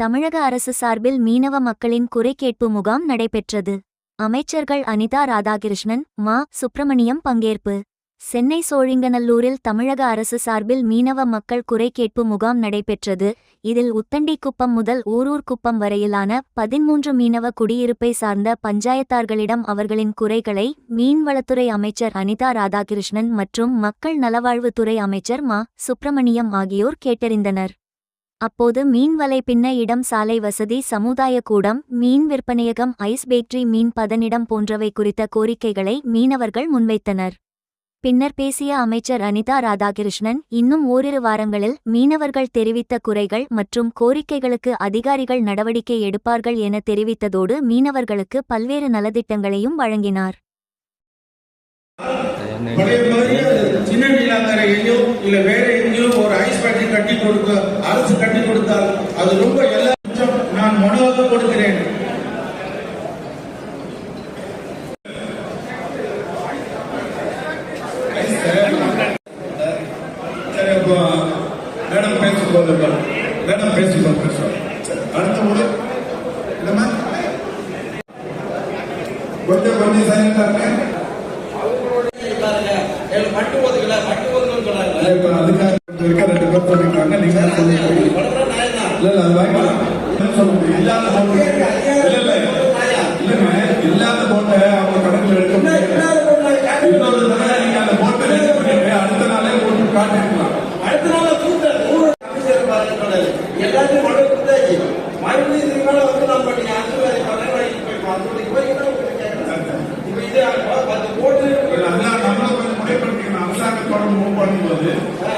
தமிழக அரசு சார்பில் மீனவ மக்களின் குறைகேட்பு முகாம் நடைபெற்றது. அமைச்சர்கள் அனிதா ராதாகிருஷ்ணன் மா. சுப்பிரமணியம் பங்கேற்பு. சென்னை சோழிங்கநல்லூரில் தமிழக அரசு சார்பில் மீனவ மக்கள் குறைகேட்பு முகாம் நடைபெற்றது. இதில் உத்தண்டிக்குப்பம் முதல் ஊரூர்குப்பம் வரையிலான பதிமூன்று மீனவ குடியிருப்பை சார்ந்த பஞ்சாயத்தார்களிடம் அவர்களின் குறைகளை மீன்வளத்துறை அமைச்சர் அனிதா ராதாகிருஷ்ணன் மற்றும் மக்கள் நலவாழ்வுத்துறை அமைச்சர் மா. சுப்பிரமணியம் ஆகியோர் கேட்டறிந்தனர். அப்போது மீன் வலை பின்ன இடம் சாலை வசதி சமுதாய கூடம் மீன் விற்பனையகம் ஐஸ் பேட்டரி மீன் பதனிடம் போன்றவை குறித்த கோரிக்கைகளை மீனவர்கள் முன்வைத்தனர். பின்னர் பேசிய அமைச்சர் அனிதா ராதாகிருஷ்ணன் இன்னும் ஓரிரு வாரங்களில் மீனவர்கள் தெரிவித்த குறைகள் மற்றும் கோரிக்கைகளுக்கு அதிகாரிகள் நடவடிக்கை எடுப்பார்கள் என தெரிவித்ததோடு மீனவர்களுக்கு பல்வேறு நலத்திட்டங்களையும் வழங்கினார். வேற எங்கேயோ ஒரு ஐஸ் ஃபேக்டரி கட்டி கொடுக்க அரசு கட்டி கொடுத்தால் அது ரொம்ப எல்லா நான் மனதாக கொடுக்கிறேன். மேடம் பேசும்போது மேடம். பேசும்போது பேசுவோம். அடுத்த முறை என்னம்மா கொஞ்சம் கொஞ்சம் சைலண்டா இருக்கேன். ஒதுக்கல சொல்றாங்க இப்ப அதுக்காக இருக்க ரெண்டு பேர் சொல்லிருக்காங்க நீங்க தான் சொல்லிருக்கீங்க உடனே நான் தான் இல்ல இல்ல அது வாங்கிக்கலாம் சொல்ல முடியும் இல்லாத போட்டு இல்ல இல்ல இல்லங்க இல்லாத போட்டை அவங்க கணக்குல எடுக்க முடியாது இன்னொரு தடவை நீங்க அந்த போட்டை ரெடி பண்ணிட்டு அடுத்த நாளே போட்டு காட்டிருக்கலாம் அடுத்த நாள் கூட்ட நூறு எல்லாத்தையும் மழை கொடுத்தாச்சு மறுபடியும் இதுக்கு மேல வந்து நம்ம நீங்க அந்த வேலை பண்ண வேலைக்கு போய் பார்த்து போய் என்ன உங்களுக்கு கேட்கணும் இப்ப இதே பத்து போட்டு இல்ல, அதெல்லாம் நம்மளும் கொஞ்சம் முறைப்படுத்திக்கணும் அரசாங்கத்தோட மூவ் பண்ணும்போது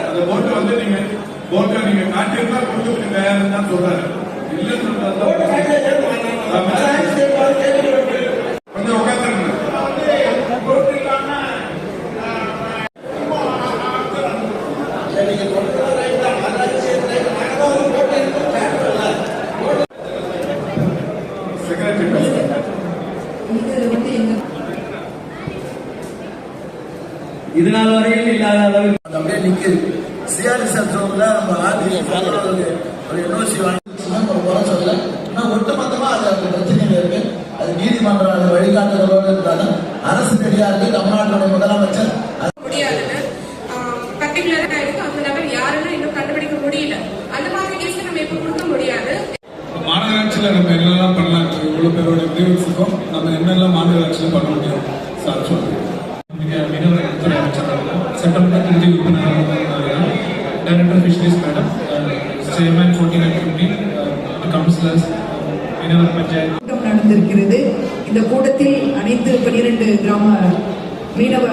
அந்த போட்டை வந்து நீங்க போட்டை நீங்க காட்டியிருந்தா கொடுத்துட்டு வேறன்னு தான் சொல்றாரு. இல்லைன்னு போட்டு சொல்றது காட்டியா கேட்கணும் சரி பாரு கேட்கணும் கொஞ்சம் உட்காந்துருங்க நீங்க சொல்றது ரைட் தான் அந்த விஷயம் ரைட் நாங்க தான் வந்து போட்டு இருக்கோம் கேட்கல செக்ரட்டரி பேசுறாங்க இது நாள் வரையில் இல்லாத அளவில் அப்படியே நிக்குது சிஆர்எஸ்எஃப் ஜோன்ல நம்ம ஆர்டிசி என்ஓசி குறை சொல்லல ஆனால் ஒட்டுமொத்தமா அது அந்த பிரச்சனைகள் இருக்கு அது நீதிமன்றம் அது வழிகாட்டுதலோடு இருந்தாலும் அரசு ரெடியா இருக்கு தமிழ்நாட்டுடைய முதலமைச்சர் முடியாதுன்னு பர்டிகுலரா இருக்கு. அந்த நபர் யாருன்னு இன்னும் கண்டுபிடிக்க முடியல. அந்த மாதிரி கேஸ் நம்ம இப்ப கொடுக்க முடியாது. மாநகராட்சியில் நம்ம என்னெல்லாம் பண்ணலாம்? இவ்வளோ பேரோட கிரீவன்ஸுக்கும் நம்ம என்னெல்லாம் மாநகராட்சியில் பண்ண Member Fisheries Madam, uh, Chairman fourteen committee councillors Councillors, panchayat கூட்டம் நடந்திருக்கிறது இந்த கூட்டத்தில் அனைத்து பனிரெண்டு கிராம மீனவ